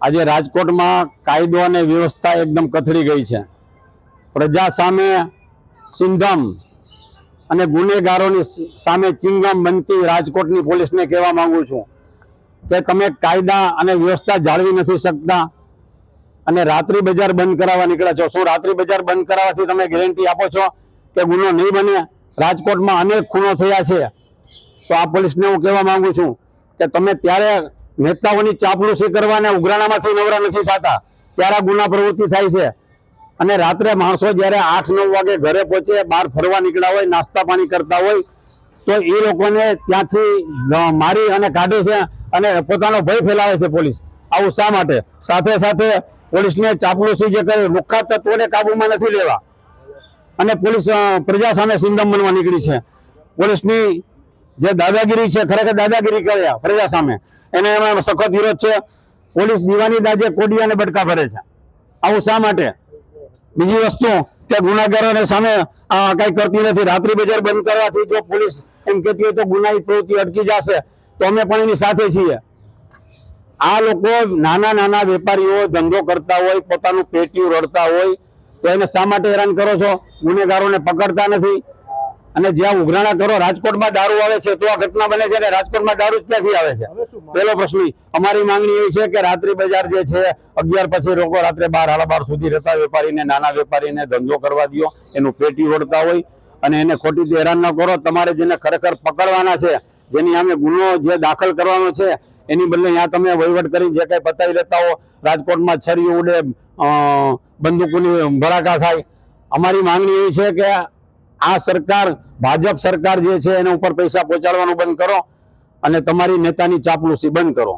આજે રાજકોટમાં કાયદો અને વ્યવસ્થા એકદમ કથળી ગઈ છે. પ્રજા સામે ચિંગમ અને ગુનેગારોની સામે ચિંગમ બનતી રાજકોટની પોલીસને કહેવા માંગુ છું કે તમે કાયદા અને વ્યવસ્થા જાળવી નથી શકતા અને રાત્રિ બજાર બંધ કરાવવા નીકળ્યા છો. શું રાત્રિ બજાર બંધ કરાવવાથી તમે ગેરંટી આપો છો કે ગુનો નહીં બને? રાજકોટમાં અનેક ખૂનો થયા છે. તો આ પોલીસને હું કહેવા માંગુ છું કે તમે ત્યારે નેતાઓની ચાપલુસી કરવા અને ઉઘરાણામાંથી નવરા નથી થતા, ત્યારે ગુના પ્રવૃત્તિ થાય છે. અને રાત્રે માણસો જ્યારે આઠ, નવ વાગે ઘરે પહોંચે, બહાર ફરવા નીકળ્યા હોય, નાસ્તા પાણી કરતા હોય, તો એ લોકોને ત્યાંથી મારી અને કાઢે છે અને પોતાનો ભય ફેલાવે છે પોલીસ. આવું શા માટે? સાથે સાથે પોલીસને ચાપલુસી જે કરે લુખ્ખા તત્વોને કાબૂમાં નથી લેવા. અને પોલીસ પ્રજા સામે સિંદમ બનવા નીકળી છે. પોલીસની જે દાદાગીરી છે, ખરેખર દાદાગીરી કર્યા પ્રજા સામે. એને એમાં સખત વિરોધ છે. પોલીસ દીવાની દાજે કોડિયાને બટકા ભરે છે. આવું શા માટે? બીજી વસ્તુ, કે ગુનાગારોને સામે આ કઈ કરતી નથી. રાત્રિ બજાર બંધ કરવાથી જો પોલીસ એમ કહેતી હોય તો ગુનાહિત પ્રવૃત્તિ અટકી જશે. તો અમે પણ એની સાથે છીએ. આ લોકો નાના નાના વેપારીઓ, ધંધો કરતા હોય, પોતાનું પેટીયું રડતા હોય, તો એને શા માટે હેરાન કરો છો? ગુનેગારોને પકડતા નથી. અને જ્યાં ઉઘરાણા કરો રાજકોટમાં દારૂ આવે છે તો આ ઘટના બને છે અને રાજકોટમાં દારૂ જ ક્યાંથી આવે છે? પેલો પ્રશ્ન. અમારી માંગણી એવી છે કે રાત્રિ બજાર જે છે અગિયાર પછી લોકો રાત્રે બાર હાડા બાર સુધી રહેતા વેપારીને નાના વેપારીને ધંધો કરવા દ્યો એનું પેટી ઓળતા હોય અને એને ખોટી હેરાન ન કરો. તમારે જેને ખરેખર પકડવાના છે જેની સામે ગુનો જે દાખલ કરવાનો છે એની બદલે ત્યાં તમે વહીવટ કરી જે કંઈ પતાવી લેતા હો રાજકોટમાં છરીઓ ઉડે બંદૂકોની ભરાકા થાય. અમારી માંગણી એવી છે કે આ સરકાર, ભાજપ સરકાર જે છે એના ઉપર પૈસા પહોંચાડવાનું બંધ કરો અને તમારી નેતાની ચાપલુસી બંધ કરો.